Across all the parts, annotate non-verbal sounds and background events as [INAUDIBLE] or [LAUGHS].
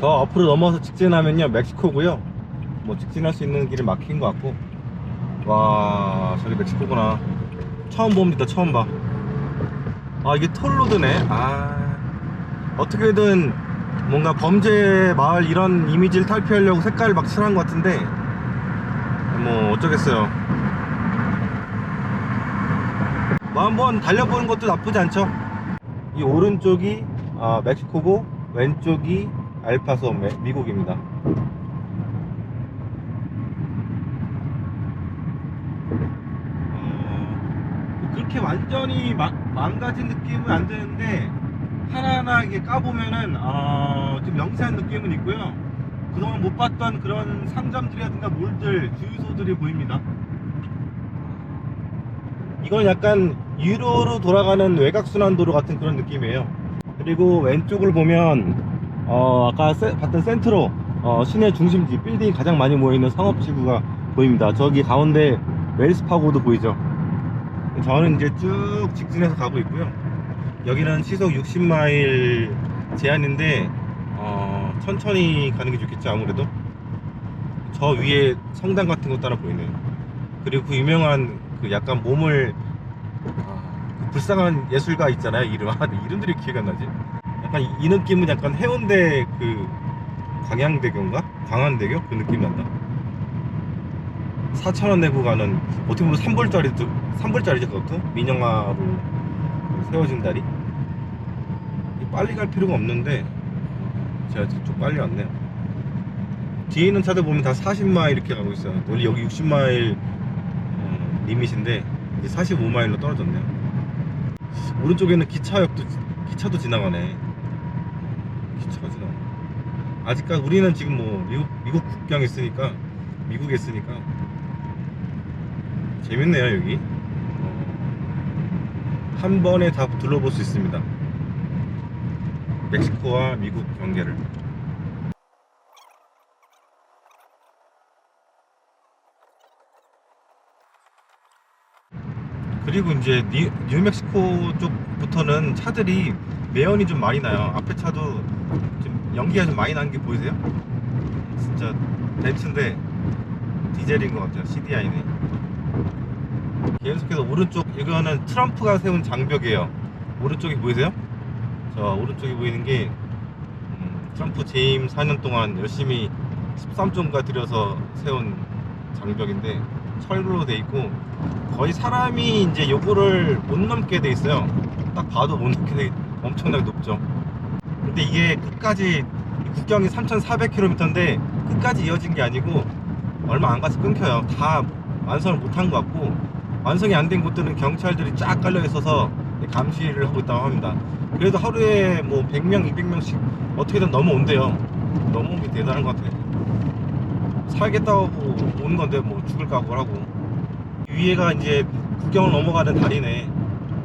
저 앞으로 넘어서 직진하면요 멕시코고요. 뭐 직진할 수 있는 길이 막힌 것 같고. 와 저기 멕시코구나. 처음 봅니다 처음 봐아 이게 톨로드네. 아. 어떻게든 뭔가 범죄 마을 이런 이미지를 탈피하려고 색깔을 막 칠한 것 같은데. 뭐 어쩌겠어요. 뭐 한번 달려보는 것도 나쁘지 않죠. 이 오른쪽이 아, 멕시코고 왼쪽이 알파소 메- 미국입니다. 어, 그렇게 완전히 마- 망가진 느낌은 안 드는데 하나하나 이게 까보면은 어, 좀 영세한 느낌은 있고요. 그동안 못 봤던 그런 상점들이라든가 몰들 주유소들이 보입니다. 이건 약간 유로로 돌아가는 외곽순환도로 같은 그런 느낌이에요. 그리고 왼쪽을 보면 어, 아까 세- 봤던 센트로 어, 시내 중심지 빌딩이 가장 많이 모여있는 상업지구가 보입니다. 저기 가운데 웰스 파고도 보이죠? 저는 이제 쭉 직진해서 가고 있고요. 여기는 시속 60마일 제한인데 어, 천천히 가는 게 좋겠죠 아무래도? 저 위에 성당 같은 것도 하나 보이네요. 그리고 그 유명한 그 약간 몸을 아, 그 불쌍한 예술가 있잖아요 이름. [LAUGHS] 아 이름들이 기억이 안 나지 약간 이, 이 느낌은 약간 해운대 그 광양대교인가? 광안대교? 그 느낌 난다. 4천원 내고 가는 어떻게 보면 3불짜리 3불짜리죠 그것도? 민영화로 세워진 다리? 빨리 갈 필요가 없는데 제가 좀 빨리 왔네요. 뒤에 있는 차들 보면 다 40마일 이렇게 가고 있어요. 원래 여기 60마일 어, 리밋인데 이제 45마일로 떨어졌네요. 오른쪽에는 기차역도 기차도 지나가네 아직까지 우리는 지금 뭐 미국, 미국 국경에 있으니까 미국에 있으니까 재밌네요 여기. 어, 한 번에 다 둘러볼 수 있습니다. 멕시코와 미국 경계를. 그리고 이제 뉴, 뉴멕시코 쪽부터는 차들이 매연이 좀 많이 나요. 앞에 차도 좀 연기가 좀 많이 나는 게 보이세요? 진짜 벤츠인데 디젤인 것 같아요. CDI네. 계속해서 오른쪽 이거는 트럼프가 세운 장벽이에요. 오른쪽이 보이세요? 저 오른쪽에 보이는 게 음, 트럼프 재임 4년 동안 열심히 13조인가 들여서 세운 장벽인데 철로 돼 있고 거의 사람이 이제 요거를 못 넘게 돼 있어요. 딱 봐도 못 넘게 돼 엄청나게 높죠. 근데 이게 끝까지 국경이 3,400km인데 끝까지 이어진 게 아니고 얼마 안 가서 끊겨요. 다 완성을 못 한 것 같고 완성이 안 된 곳들은 경찰들이 쫙 깔려 있어서 감시를 하고 있다고 합니다. 그래도 하루에 뭐 100명, 200명씩 어떻게든 넘어온대요. 넘어온 게 대단한 것 같아요. 살겠다고 오는 건데 뭐 죽을 각오를 하고 위에가 이제 국경을 넘어가는 다리네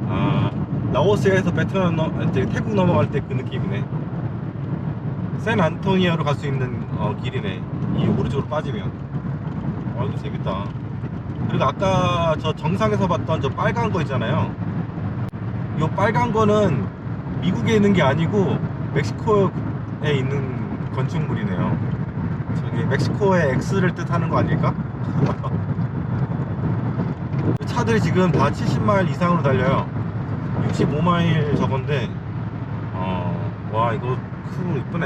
아 라오스에서 베트남 넘 이제 태국 넘어갈 때 그 느낌이네 샌 안토니아로 갈 수 있는 어, 길이네. 이 오른쪽으로 빠지면. 아 이거 재밌다. 그리고 아까 저 정상에서 봤던 저 빨간 거 있잖아요. 요 빨간 거는 미국에 있는 게 아니고 멕시코에 있는 건축물이네요. 저기 멕시코의 X를 뜻하는 거 아닐까? [LAUGHS] 차들이 지금 다 70마일 이상으로 달려요. 65마일 저건데 어, 와 이거 크고 이쁘네.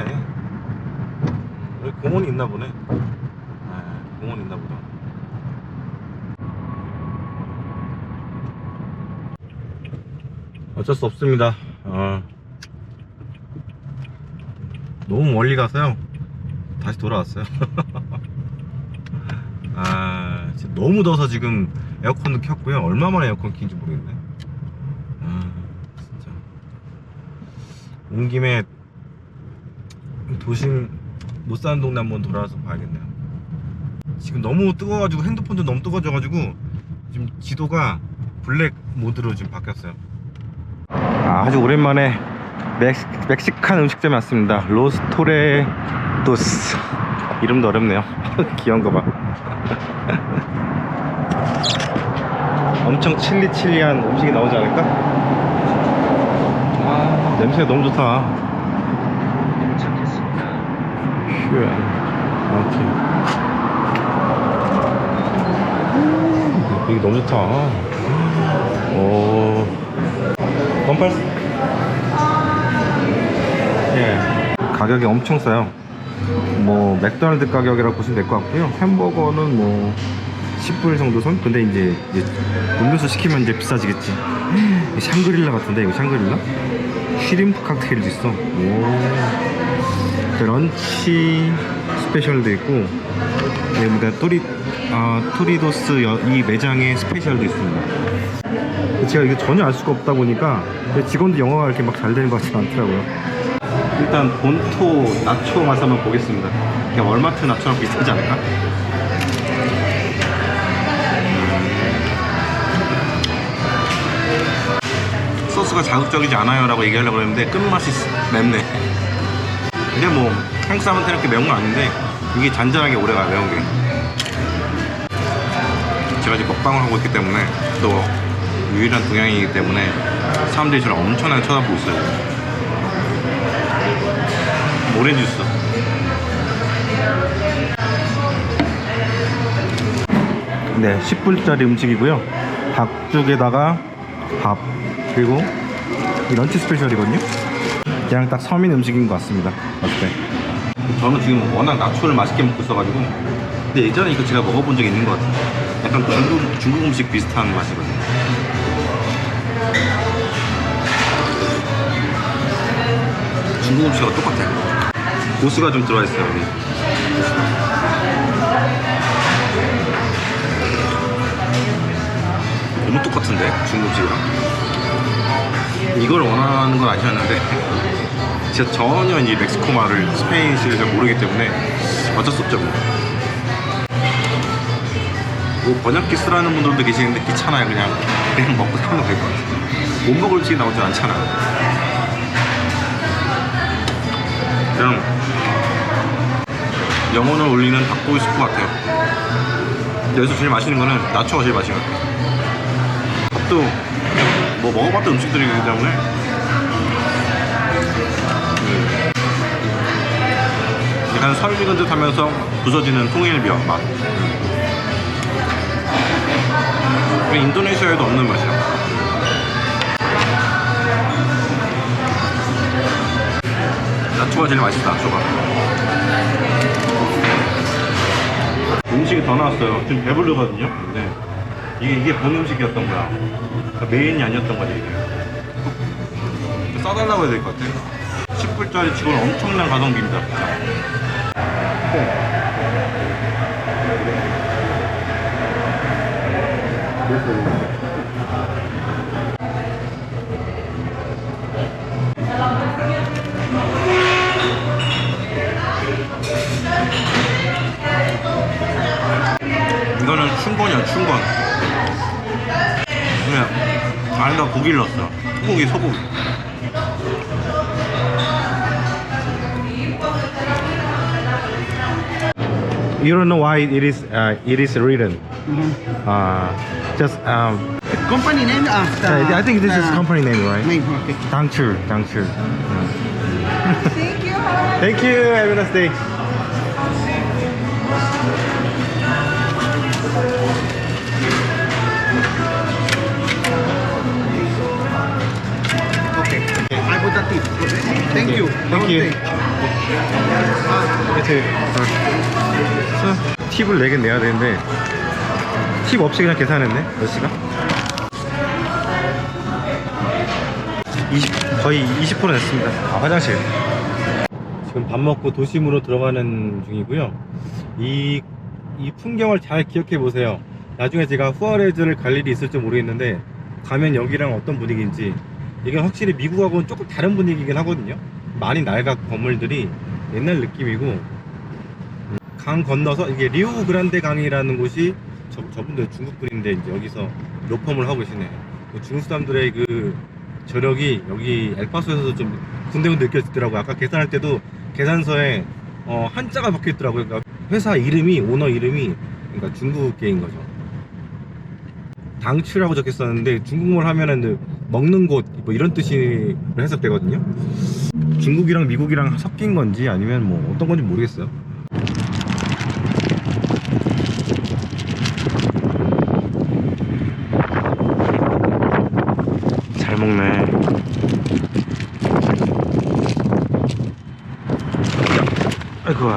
여기 공원이 있나 보네. 아, 공원 있나 보다. 어쩔 수 없습니다. 어, 너무 멀리 가서요. 다시 돌아왔어요. [LAUGHS] 아 진짜 너무 더워서 지금 에어컨도 켰고요. 얼마 만에 에어컨 킨지 모르겠네. 아 진짜. 온 김에 도심 못 사는 동네 한번 돌아와서 봐야겠네요. 지금 너무 뜨거워가지고 핸드폰도 너무 뜨거워져가지고 지금 지도가 블랙 모드로 지금 바뀌었어요. 아, 아주 오랜만에 멕시, 멕시칸 음식점에 왔습니다. 로스토레도스. 이름도 어렵네요. [LAUGHS] 귀여운 거 봐. [LAUGHS] 엄청 칠리칠리한 음식이 나오지 않을까? 아 냄새가 너무 좋다 퓨어. 오케이. 음, 여기 너무 좋다. 오. 원팔. 예. 가격이 엄청 싸요. 뭐 맥도날드 가격이라고 보시면 될 것 같고요. 햄버거는 뭐 10불 정도 선? 근데 이제, 이제 음료수 시키면 이제 비싸지겠지. 샹그릴라 같은데 이거 샹그릴라? 쉬림프 칵테일도 있어. 오. 그 런치 스페셜도 있고 여기가 토리 아 토리도스 여- 이 매장의 스페셜도 있습니다. 제가 이거 전혀 알 수가 없다 보니까 직원들 영어가 이렇게 막 잘 되는 것 같지 않더라고요. 일단 본토 나초 맛 한번 보겠습니다. 그냥 월마트 나초랑 비슷하지 않을까? 소스가 자극적이지 않아요 라고 얘기하려고 했는데 끝맛이 맵네. 근데 뭐 한국 사람한테 이렇게 매운 건 아닌데 이게 잔잔하게 오래가 매운 게. 제가 지금 먹방을 하고 있기 때문에 또 유일한 동양이기 때문에 사람들이 저를 엄청나게 쳐다보고 있어요. 오렌지 주스. 네, 10불짜리 음식이고요. 닭죽에다가 밥 그리고 이 런치 스페셜이거든요. 그냥 딱 서민 음식인 것 같습니다. 봤을 때. 저는 지금 워낙 나초를 맛있게 먹고 있어가지고 근데 예전에 이거 제가 먹어본 적이 있는 것 같아요. 약간 중국, 중국 음식 비슷한 맛이거든요. 중국 음식하고 똑같아요. 고수가 좀 들어가 있어요. 여기. 너무 똑같은데 중국 음식이랑. 이걸 원하는 건 아니었는데 [LAUGHS] 진짜 전혀 이 멕시코 말을 스페인식을 잘 모르기 때문에 어쩔 수 없죠 뭐. 뭐 번역기 쓰라는 분들도 계시는데 귀찮아요. 그냥 그냥 먹고 사면 될 것 같아요. 못 먹을 음식이 나오진 않잖아. 그냥 영혼을 울리는 닭고기 스프 같아요. 여기서 제일 맛있는 거는 나초가 제일 같아요. 밥도 뭐 먹어봤던 음식들이기 때문에 약간 설익은 듯 하면서 부서지는 통일면 맛 인도네시아에도 없는 맛이야. 나초가 제일 맛있다 나초가. 음식이 더 나왔어요. 지금 배부르거든요? 근데 이게, 이게 본 음식이었던 거야. 그러니까 메인이 아니었던 거지 이게. 싸달라고 해야 될 것 같아. 10불짜리 치고는 엄청난 가성비입니다. 진짜 이거는 춘권이야 춘권 그냥 안에다 고기를 넣었어. 소고기 소고기 You don't know why it is uh, it is written. Uh, just um, Company name after. I think this is company name, right? Name, okay. Dangchul, Dangchul. Thank you. Thank you. Have a nice day. Put the tip. Okay. Thank you. Thank you. 그치. 팁을 내긴 내야 되는데 팁 없이 그냥 계산했네 몇 시간? 20, 거의 20% 냈습니다 아 화장실 지금 밥 먹고 도심으로 들어가는 중이고요 이, 이 풍경을 잘 기억해 보세요 나중에 제가 후아레즈를 갈 일이 있을지 모르겠는데 가면 여기랑 어떤 분위기인지 이게 확실히 미국하고는 조금 다른 분위기긴 하거든요 많이 낡은 건물들이 옛날 느낌이고 강 건너서 이게 리우 그란데 강이라는 곳이 저, 저분들 중국 분인데 이제 여기서 로펌을 하고 계시네. 그 중국 사람들의 그 저력이 여기 엘파소에서도 좀 군데군데 느껴지더라고요. 아까 계산할 때도 계산서에 어, 한자가 박혀 있더라고요. 그러니까 회사 이름이 오너 이름이 그러니까 중국계인 거죠. 당추라고 적혀 있었는데 중국말 하면은 그 먹는 곳 뭐 이런 뜻이 해석되거든요. 중국이랑 미국이랑 섞인 건지 아니면 뭐 어떤 건지 모르겠어요. 잘 먹네. 아이고.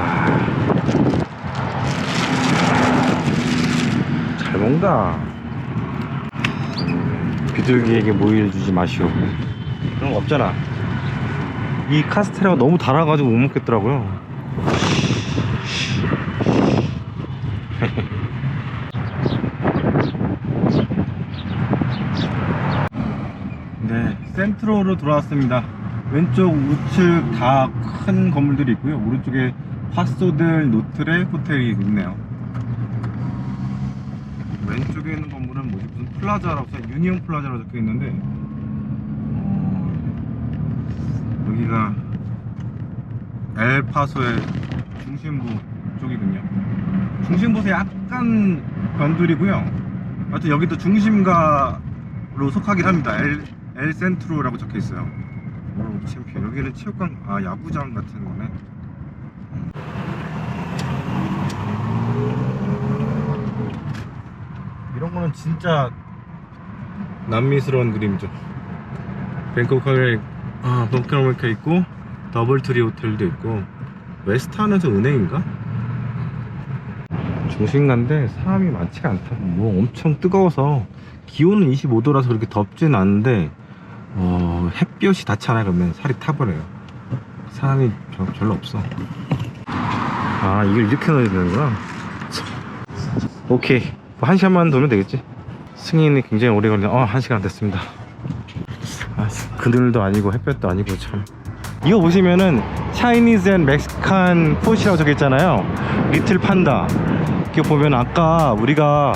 잘 먹는다. 비둘기에게 주지 마시오. 그런 거 없잖아. 이 카스테라가 너무 달아가지고 못 먹겠더라고요. [LAUGHS] 네, 센트로로 돌아왔습니다. 왼쪽 우측 다 큰 건물들이 있고요. 오른쪽에 파소델 노트레 호텔이 있네요. 왼쪽에 있는 건물은 뭐지? 무슨 플라자라고 써 유니온 플라자라고 적혀 있는데 어, 여기가 엘파소의 중심부 쪽이군요. 중심부에서 약간 변두리고요. 하여튼 여기도 중심가로 속하긴 합니다. 엘, 엘 센트로라고 적혀 있어요. 오, 챔피언. 여기는 체육관, 아, 야구장 같은 거네. 이런 거는 진짜 남미스러운 그림이죠. 뱅코크에 아, 벙커메카 있고 더블트리 호텔도 있고 웨스타는저 은행인가? 중심가인데 사람이 많지가 않다. 뭐 엄청 뜨거워서 기온은 25도라서 그렇게 덥진 않은데 어, 햇볕이 닿잖아요. 그러면 살이 타버려요. 사람이 별- 별로 없어. 아 이걸 이렇게 넣어야 되는구나. 오케이. 뭐 한 시간만 돌면 되겠지. 승인이 굉장히 오래 걸리네. 어, 한 시간 됐습니다. 아, 그늘도 아니고 햇볕도 아니고 참. 이거 보시면은 차이니즈 앤 멕시칸 푸시라고 적혀 있잖아요. 리틀 판다. 이거 보면 아까 우리가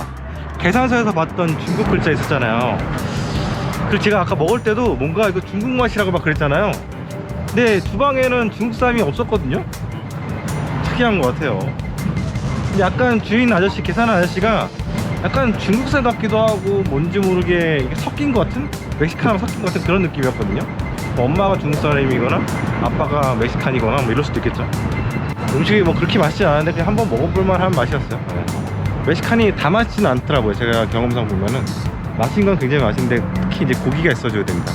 계산서에서 봤던 중국 글자 있었잖아요. 그리고 제가 아까 먹을 때도 뭔가 이거 중국 맛이라고 막 그랬잖아요. 근데 주방에는 중국 사람이 없었거든요. 특이한 것 같아요. 약간 주인 아저씨 계산 아저씨가 약간 중국산 같기도 하고 뭔지 모르게 섞인 것 같은 멕시칸하고 섞인 것 같은 그런 느낌이었거든요. 뭐 엄마가 중국 사람이거나 아빠가 멕시칸이거나 뭐 이럴 수도 있겠죠. 음식이 뭐 그렇게 맛있지 않은데 그냥 한번 먹어볼 만한 맛이었어요. 네. 멕시칸이 다 맛있지는 않더라고요. 제가 경험상 보면은 맛있는 건 굉장히 맛있는데 특히 이제 고기가 있어줘야 됩니다.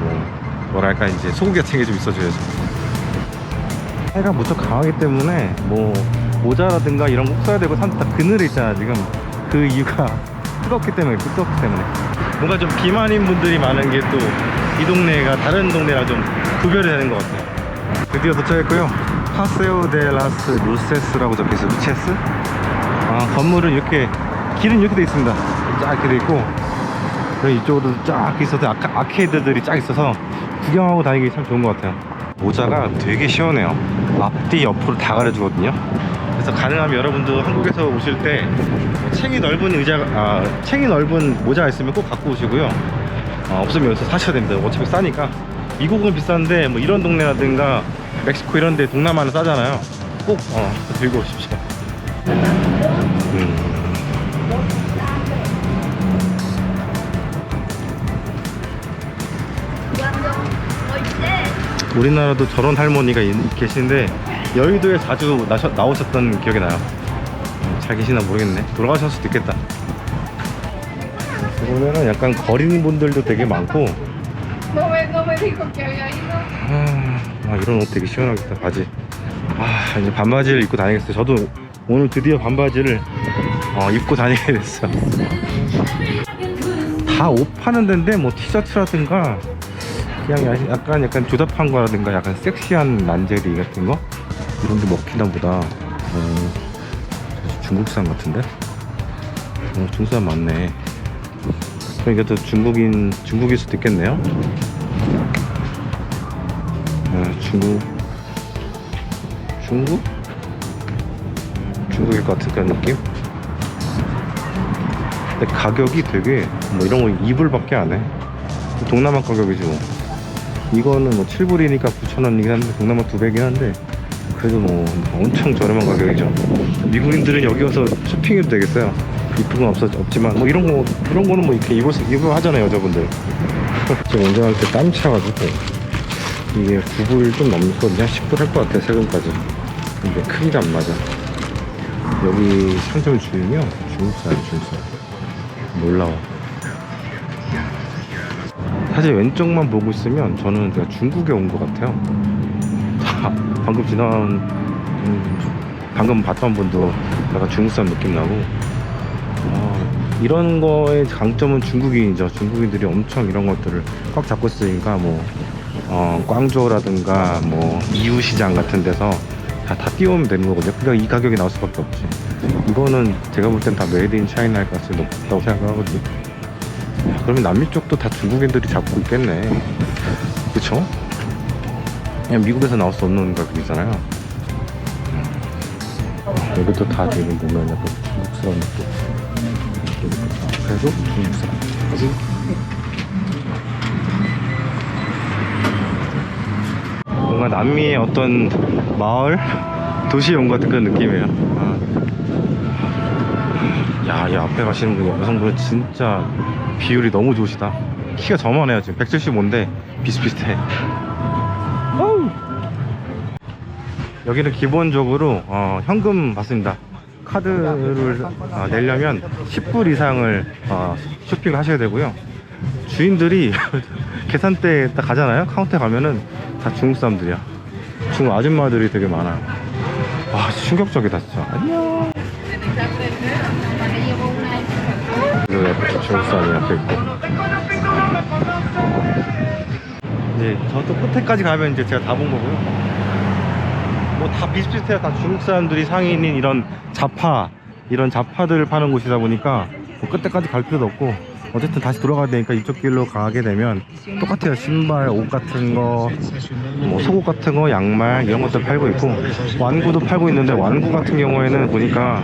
뭐 뭐랄까 이제 소고기 같은 게 좀 있어줘야죠. 해가 무척 강하기 때문에 뭐 모자라든가 이런 거꼭 써야 되고 산다 그늘에 있잖아 지금. 그 이유가 [LAUGHS] 뜨겁기 때문에 뜨겁기 때문에 뭔가 좀 비만인 분들이 많은 게 또 이 동네가 다른 동네랑 좀 구별이 되는 것 같아요. 드디어 도착했고요. 파세오 데 라스 루세스라고 적혀있어요. 루체스? 아 건물은 이렇게 길은 이렇게 돼 있습니다. 쫙 이렇게 돼 있고 그리고 이쪽으로도 쫙 있어서 아카, 아케이드들이 쫙 있어서 구경하고 다니기 참 좋은 것 같아요. 모자가 되게 시원해요. 앞뒤 옆으로 다 가려주거든요. 그래서 가능하면 여러분도 한국에서 오실 때 챙이 넓은 의자 아 챙이 넓은 모자가 있으면 꼭 갖고 오시고요. 아, 없으면 여기서 사셔야 됩니다. 어차피 싸니까. 미국은 비싼데 뭐 이런 동네라든가 멕시코 이런 데 동남아는 싸잖아요. 꼭 어, 들고 오십시오. 음. 우리나라도 저런 할머니가 있- 계시는데 여의도에 자주 나오셨던 기억이 나요. 음, 잘 계시나 모르겠네. 돌아가셨을 수도 있겠다. 보면은 약간 거리는 분들도 되게 많고. 아, 아, 이런 옷 되게 시원하겠다 바지. 아 이제 반바지를 입고 다니겠어요. 저도 오늘 드디어 반바지를 어, 입고 다니게 됐어. 다 옷 파는 데인데 뭐 티셔츠라든가 그냥 야- 약간 약간 조잡한 거라든가 약간 섹시한 란제리 같은 거 이런 게 먹히나 보다. 어, 중국산 같은데? 어, 중국산 맞네. 그러니까 또 중국인 중국일 수도 있겠네요. 어, 중국 중국 중국일 것 같은 그런 느낌. 근데 가격이 되게 뭐 이런 거 2불밖에 안 해. 동남아 가격이지 뭐. 이거는 뭐 7불이니까 9,000원이긴 한데 동남아 두 배긴 한데 그래도 뭐 엄청 저렴한 가격이죠. 미국인들은 여기 와서 쇼핑해도 되겠어요. 이쁜 건 없어 없지만 뭐 이런 거 이런 거는 뭐 이렇게 입어 입어 하잖아요 여자분들. 저 [LAUGHS] 운전할 때 땀 차가지고 이게 9불 좀 넘거든요. 10불 할 것 같아 세금까지. 근데 크기가 안 맞아. 여기 상점 주인이요? 중국산 중국산. 놀라워. 사실 왼쪽만 보고 있으면 저는 제가 중국에 온 것 같아요. 다 방금 지나간 음, 방금 봤던 분도 약간 중국산 느낌 나고. 아, 이런 거의 강점은 중국인이죠. 중국인들이 엄청 이런 것들을 꽉 잡고 있으니까 뭐 어, 꽝조라든가 뭐 이유시장 같은 데서 다, 다 띄우면 되는 거거든요. 그러니까 이 가격이 나올 수밖에 없지. 이거는 제가 볼 땐 다 메이드 인 차이나 할 가능성이 높다고 생각하거든요. 야, 그러면 남미 쪽도 다 중국인들이 잡고 있겠네. 그쵸? 그냥 미국에서 나올 수 없는 가격 이잖아요. 여기도 다 지금 보면 약간 중국스러운 느낌 그래도 중국스러운 그지? 뭔가 남미의 어떤 마을? 도시에 온 것 같은 그런 느낌이에요. 아. 야, 이 앞에 가시는 분 여성분은 진짜 비율이 너무 좋으시다. 키가 저만해요 지금. 175인데 비슷비슷해 여기는 기본적으로 어, 현금 받습니다. 카드를 어, 내려면 10불 이상을 어, 쇼핑을 하셔야 되고요. 주인들이 [LAUGHS] 계산대 딱 가잖아요. 카운터에 가면은 다 중국 사람들이야. 중국 아줌마들이 되게 많아. 와 충격적이다 진짜. 안녕. 그리고 옆에 중국 사람이 앞에 있고. 이제 저쪽 끝에까지 가면 이제 제가 다 본 거고요 뭐 다 비슷비슷해요. 다 중국 사람들이 상인인 이런 자파 이런 자파들을 파는 곳이다 보니까 뭐 끝에까지 갈 필요도 없고 어쨌든 다시 돌아가야 되니까 이쪽 길로 가게 되면 똑같아요. 신발 옷 같은 거 뭐 속옷 같은 거 양말 이런 것들 팔고 있고 완구도 팔고 있는데 완구 같은 경우에는 보니까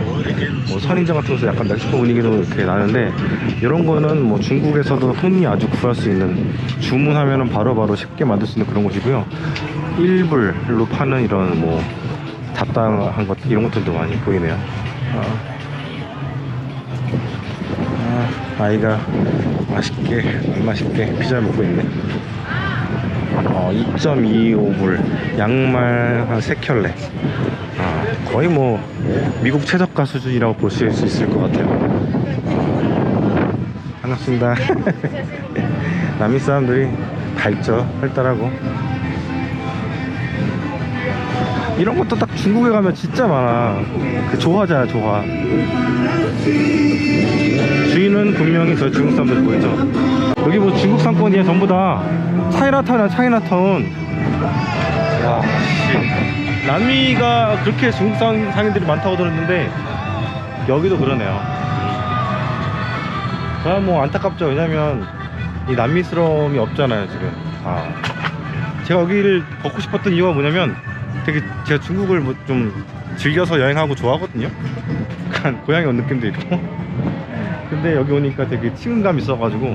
뭐 선인장 같은 곳에서 약간 멕시코 분위기도 이렇게 나는데 이런 거는 뭐 중국에서도 흔히 아주 구할 수 있는 주문하면은 바로바로 쉽게 만들 수 있는 그런 곳이고요 1불로 파는 이런 뭐 잡다한 것 이런 것들도 많이 보이네요. 아. 아, 아이가 맛있게 맛있게 피자 먹고 있네. 어, 2.25불. 양말 한 3켤레. 아, 거의 뭐 미국 최저가 수준이라고 볼수 있을 것 같아요. 아, 반갑습니다. [LAUGHS] 남미 사람들이 밝죠. 활달하고 이런 것도 딱 중국에 가면 진짜 많아. 그 조화잖아 조화. 주인은 분명히 저 중국 사람들 보이죠? 여기 뭐 중국 상권이야 전부 다. 차이나타운이야 차이나타운. 야 씨. 남미가 그렇게 중국 상, 상인들이 많다고 들었는데 여기도 그러네요. 저는 뭐 안타깝죠. 왜냐면 이 남미스러움이 없잖아요 지금. 아. 제가 여기를 걷고 싶었던 이유가 뭐냐면 되게 제가 중국을 뭐 좀 즐겨서 여행하고 좋아하거든요. 약간 고향에 온 느낌도 있고. 근데 여기 오니까 되게 친근감이 있어가지고.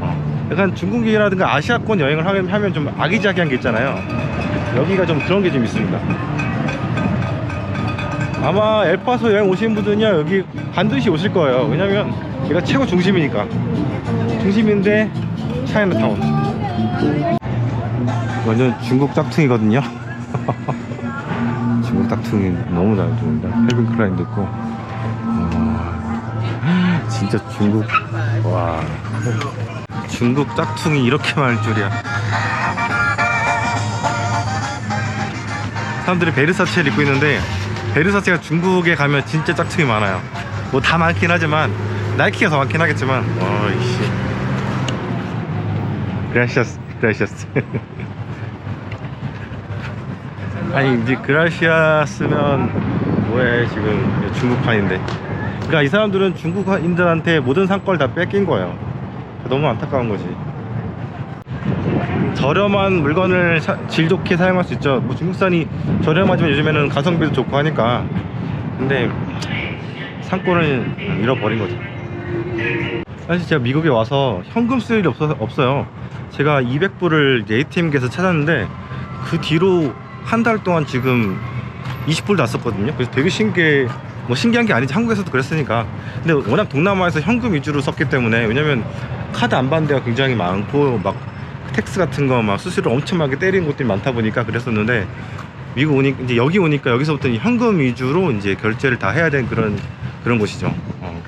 어, 약간 중국이라든가 아시아권 여행을 하면, 좀 아기자기한 게 있잖아요. 여기가 좀 그런 게 좀 있습니다. 아마 엘파소 여행 오신 분들은요 여기 반드시 오실 거예요. 왜냐면 여기가 최고 중심이니까. 중심인데 차이나타운. 완전 중국 짝퉁이거든요 [LAUGHS] 중국 짝퉁이 너무 잘 들린다. 헬빈 클라인도 있고. 와, 진짜 중국 와. 중국 짝퉁이 이렇게 많을 줄이야. 사람들이 베르사체를 입고 있는데 베르사체가 중국에 가면 진짜 짝퉁이 많아요. 뭐 다 많긴 하지만 나이키가 더 많긴 하겠지만. 와이씨. 그라시아스 그라시아스 [LAUGHS] 아니 이제 그라시아스면 뭐해 지금 중국판인데. 그러니까 이 사람들은 중국인들한테 모든 상권을 다 뺏긴 거예요. 너무 안타까운 거지. 저렴한 물건을 사- 질 좋게 사용할 수 있죠. 뭐 중국산이 저렴하지만 요즘에는 가성비도 좋고 하니까. 근데 상권을 잃어버린 거죠. 사실 제가 미국에 와서 현금 쓸 일이 없어, 없어요. 제가 200불을 ATM기에서 찾았는데 그 뒤로 한 달 동안 지금 20불 났었거든요 그래서 되게 신기해 뭐 신기한 게 아니지 한국에서도 그랬으니까 근데 워낙 동남아에서 현금 위주로 썼기 때문에 왜냐면 카드 안 받는 데가 굉장히 많고 막 텍스 같은 거 막 수수료 엄청나게 때리는 곳들이 많다 보니까 그랬었는데 미국 오니까 이제 여기 오니까 여기서부터 이 현금 위주로 이제 결제를 다 해야 되는 그런 그런 곳이죠. 어.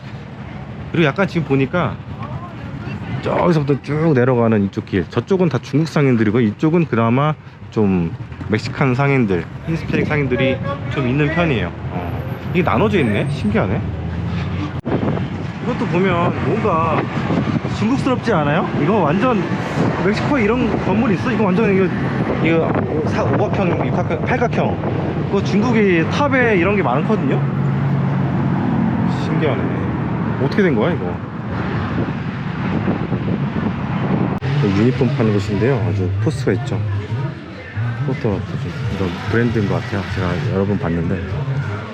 그리고 약간 지금 보니까 저기서부터 쭉 내려가는 이쪽 길. 저쪽은 다 중국 상인들이고 이쪽은 그나마 좀 멕시칸 상인들 히스패닉 상인들이 좀 있는 편이에요. 어. 이게 나눠져 있네? 신기하네. 이것도 보면 뭔가 중국스럽지 않아요? 이거 완전 멕시코에 이런 건물 있어? 이거 완전 이거 이거 사, 오각형, 육각형, 팔각형. 그거 중국이 탑에 이런 게 많거든요? 신기하네. 어떻게 된 거야 이거 유니폼 파는 곳인데요. 아주 포스가 있죠. 포터 이런 브랜드인 것 같아요. 제가 여러 번 봤는데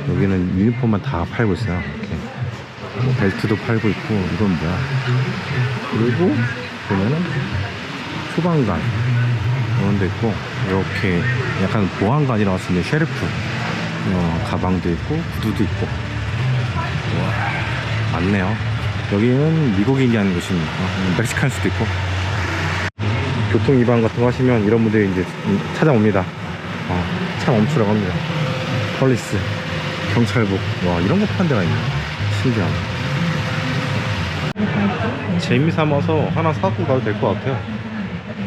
여기는 유니폼만 다 팔고 있어요. 이렇게 뭐 벨트도 팔고 있고 이건 뭐야? 그리고 보면은 소방관 이런 데 있고 이렇게 약간 보안관이라고 있는 셰리프 어, 가방도 있고 구두도 있고 와 많네요. 여기는 미국인이 하는 곳입니다. 어, 멕시칸 수도 있고 교통 위반 같은 거 하시면 이런 분들이 이제 찾아옵니다. 어, 차 멈추라고 합니다. 폴리스, 경찰복, 와 이런 거 파는 데가 있네. 신기하네. 재미 삼아서 하나 사고 가도 될 것 같아요.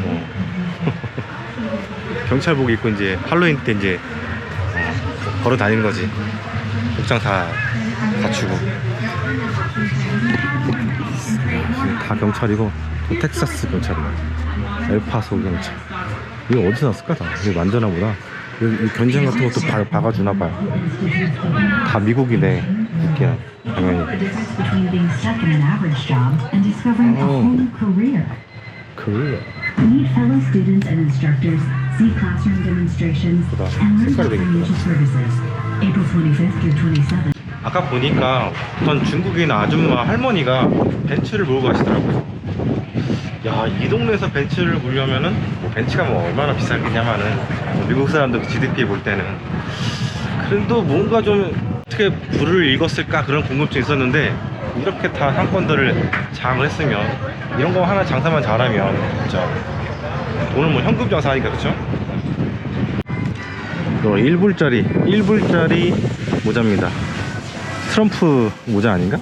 어. [LAUGHS] 경찰복 입고 이제 할로윈 때 이제 어, 걸어 다니는 거지. 복장 다 갖추고. 다 경찰이고 또 텍사스 경찰이야. 엘파소 경찰. 이거 어디서 났을까? 다. 이거 만져나 보다. 이, 이 견장 같은 것도 봐, 박아주나 봐요. 다 미국이네. 웃기네. 당연히. Oh. 그래. Meet fellow students and instructors, see classroom demonstrations, 예쁘다. and learn 색깔이 about 되게 financial services. April 25th through 27th. 아까 보니까 어떤 중국인 아줌마 할머니가 벤츠를 몰고 가시더라고요. 야, 이 동네에서 벤츠를 몰려면은 뭐 벤츠가 뭐 얼마나 비싸겠냐마는 뭐 미국 사람들 GDP 볼 때는 그래도 뭔가 좀 어떻게 불을 읽었을까 그런 궁금증이 있었는데 이렇게 다 상권들을 장을 했으면 이런 거 하나 장사만 잘하면 진짜 오늘 뭐 현금 장사하니까 그쵸? 이거 1불짜리 1불짜리 모자입니다 트럼프 모자 아닌가?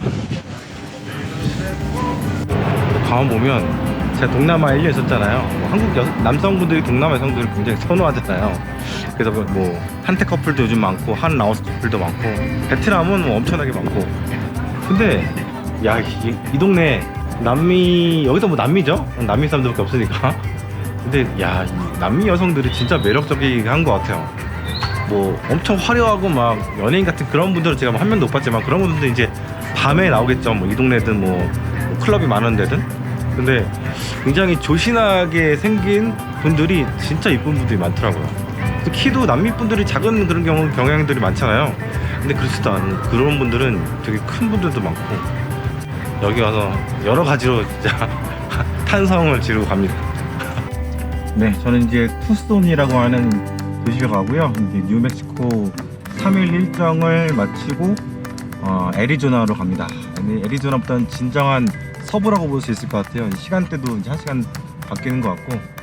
가만 보면 제가 동남아에 1년 있었잖아요. 뭐 한국 여, 남성분들이 동남아 여성들을 굉장히 선호하잖아요. 그래서 뭐 한테 커플도 요즘 많고 한 라오스 커플도 많고 베트남은 뭐 엄청나게 많고. 근데 야 이, 이 동네 남미 여기도 뭐 남미죠? 남미 사람들밖에 없으니까. [LAUGHS] 근데 야 이 남미 여성들이 진짜 매력적이게 한것 같아요. 뭐 엄청 화려하고 막 연예인 같은 그런 분들은 제가 뭐한 명도 못 봤지만 그런 분들도 이제 밤에 나오겠죠. 뭐 이 동네든 뭐, 뭐 클럽이 많은 데든 근데 굉장히 조신하게 생긴 분들이 진짜 이쁜 분들이 많더라고요 또 키도 남미 분들이 작은 그런 경우 경향들이 많잖아요 근데 그렇지도 않은 그런 분들은 되게 큰 분들도 많고 여기 와서 여러 가지로 진짜 [LAUGHS] 탄성을 지르고 갑니다 네 저는 이제 투스톤이라고 하는 도시에 가고요. 이제 뉴멕시코 3일 일정을 마치고 어, 애리조나로 갑니다. 애리조나보다는 진정한 서부라고 볼 수 있을 것 같아요. 시간대도 이제 한 시간 바뀌는 것 같고